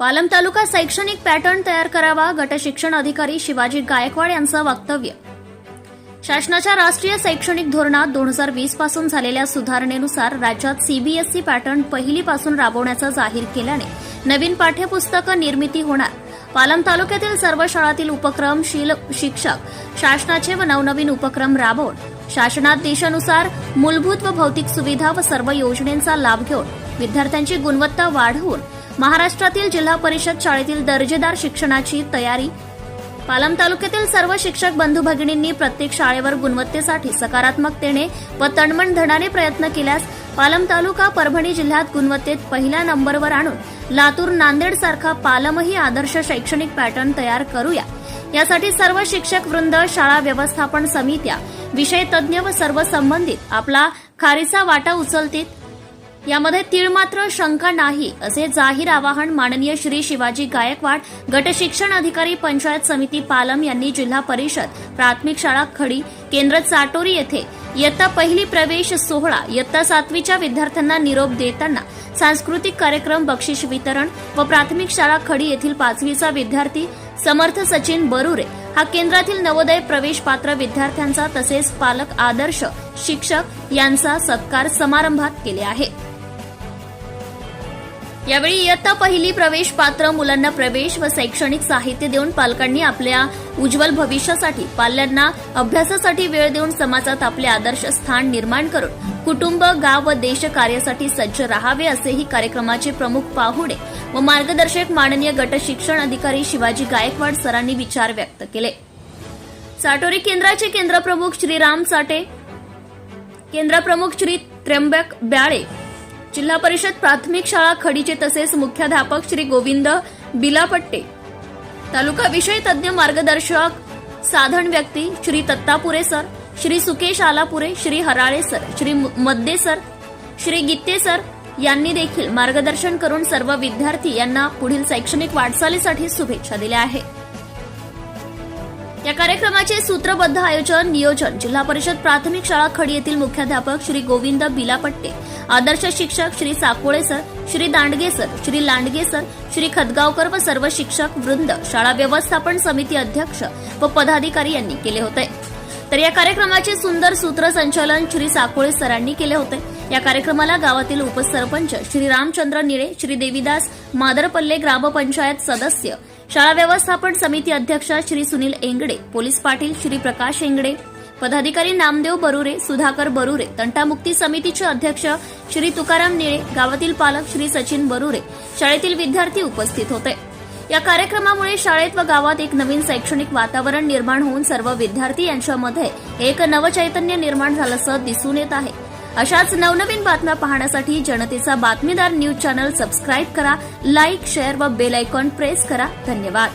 पालम तालुका शैक्षणिक पॅटर्न तयार करावा गट शिक्षण अधिकारी शिवाजी गायकवाड यांचं वक्तव्य. शासनाच्या राष्ट्रीय शैक्षणिक धोरणात दोन हजार वीसपासून झालेल्या सुधारणेनुसार राज्यात सीबीएसई पॅटर्न पहिलीपासून राबवण्याचं जाहीर केल्याने नवीन पाठ्यपुस्तकं निर्मिती होणार. पालम तालुक्यातील सर्व शाळातील उपक्रम शिक्षक शासनाचे व नवनवीन उपक्रम राबवून शासनात देशानुसार मूलभूत व भौतिक सुविधा व सर्व योजनेचा लाभ घेऊन विद्यार्थ्यांची गुणवत्ता वाढवून महाराष्ट्रातील जिल्हा परिषद शाळेतील दर्जेदार शिक्षणाची तयारी. पालम तालुक्यातील सर्व शिक्षक बंधू भगिनींनी प्रत्येक शाळेवर गुणवत्तेसाठी सकारात्मकतेने व तणमण धडाने प्रयत्न केल्यास पालम तालुका परभणी जिल्ह्यात गुणवत्तेत पहिल्या नंबरवर आणून लातूर नांदेड सारखा पालमही आदर्श शैक्षणिक पॅटर्न तयार करूया. यासाठी सर्व शिक्षक वृंद शाळा व्यवस्थापन समित्या विषय तज्ज्ञ व सर्व संबंधित आपला खारीचा वाटा उचलतील यामध्ये तीळ मात्र शंका नाही असे जाहीर आवाहन माननीय श्री शिवाजी गायकवाड गटशिक्षण अधिकारी पंचायत समिती पालम यांनी जिल्हा परिषद प्राथमिक शाळा खडी केंद्र चाटोरी येथे इयत्ता पहिली प्रवेश सोहळा इयत्ता सातवीच्या विद्यार्थ्यांना निरोप देताना सांस्कृतिक कार्यक्रम बक्षीस वितरण व प्राथमिक शाळा खडी येथील पाचवीचा विद्यार्थी समर्थ सचिन बरुरे हा केंद्रातील नवोदय प्रवेश पात्र विद्यार्थ्यांचा तसेच पालक आदर्श शिक्षक यांचा सत्कार समारंभात केले आहे यावेळी इयत्ता पहिली प्रवेश पात्र मुलांना प्रवेश व शैक्षणिक साहित्य देऊन पालकांनी आपल्या उज्ज्वल भविष्यासाठी पाल्यांना अभ्यासासाठी वेळ देऊन समाजात आपले आदर्श स्थान निर्माण करून कुटुंब गाव व देश कार्यासाठी सज्ज राहावे असेही कार्यक्रमाचे प्रमुख पाहुणे व मार्गदर्शक माननीय गट शिक्षण अधिकारी शिवाजी गायकवाड सरांनी विचार व्यक्त केले. साटोरी केंद्राचे केंद्रप्रमुख श्रीराम चाटे केंद्रप्रमुख श्री त्र्यंबक ब्याळे जिल्हा परिषद प्राथमिक शाळा खडीचे तसेच मुख्याध्यापक श्री गोविंद बिलापट्टे. तालुका विषय तज्ज्ञ मार्गदर्शक साधन व्यक्ती Shri Tattapure sir Shri Sukesh Alapure Shri Harale sir Shri Madde sir Shri Gitte sir यांनी देखील मार्गदर्शन करून सर्व विद्यार्थी यांना पुढील शैक्षणिक वाटचालीसाठी शुभेच्छा दिल्या आहेत. या कार्यक्रमाचे सूत्रबद्ध आयोजन नियोजन. जिल्हा परिषद प्राथमिक शाळा खडी येथील मुख्याध्यापक श्री गोविंद बिलापट्टे आदर्श शिक्षक Shri Sakole sir Shri Dandge sir Shri Landge sir Shri Khadgaonkar व सर्व शिक्षक वृंद शाळा व्यवस्थापन समिती अध्यक्ष व पदाधिकारी यांनी केले होते. तर या कार्यक्रमाचे सुंदर सूत्रसंचालन श्री साकोळे सरांनी केले होते. या कार्यक्रमाला गावातील उपसरपंच श्री रामचंद्र निळे श्री देवीदास मादरपल्ले ग्रामपंचायत सदस्य शाळा व्यवस्थापन समिती अध्यक्ष श्री सुनील एंगडे पोलीस पाटील श्री प्रकाश एंगडे पदाधिकारी नामदेव बरुरे सुधाकर बरुरे तंटामुक्ती समितीचे अध्यक्ष श्री तुकाराम निळे गावातील पालक श्री सचिन बरुरे शाळेतील विद्यार्थी उपस्थित होते. या कार्यक्रमामुळे शाळेत व गावात एक नवीन शैक्षणिक वातावरण निर्माण होऊन सर्व विद्यार्थी यांच्यामध्ये एक नवचैतन्य निर्माण झाल्याचं दिसून येत आहे. अशाच नवनवीन बातम्या पाहण्यासाठी जनतेचा बातमीदार न्यूज चॅनल सबस्क्राईब करा लाईक शेअर व बेल आयकॉन प्रेस करा. धन्यवाद.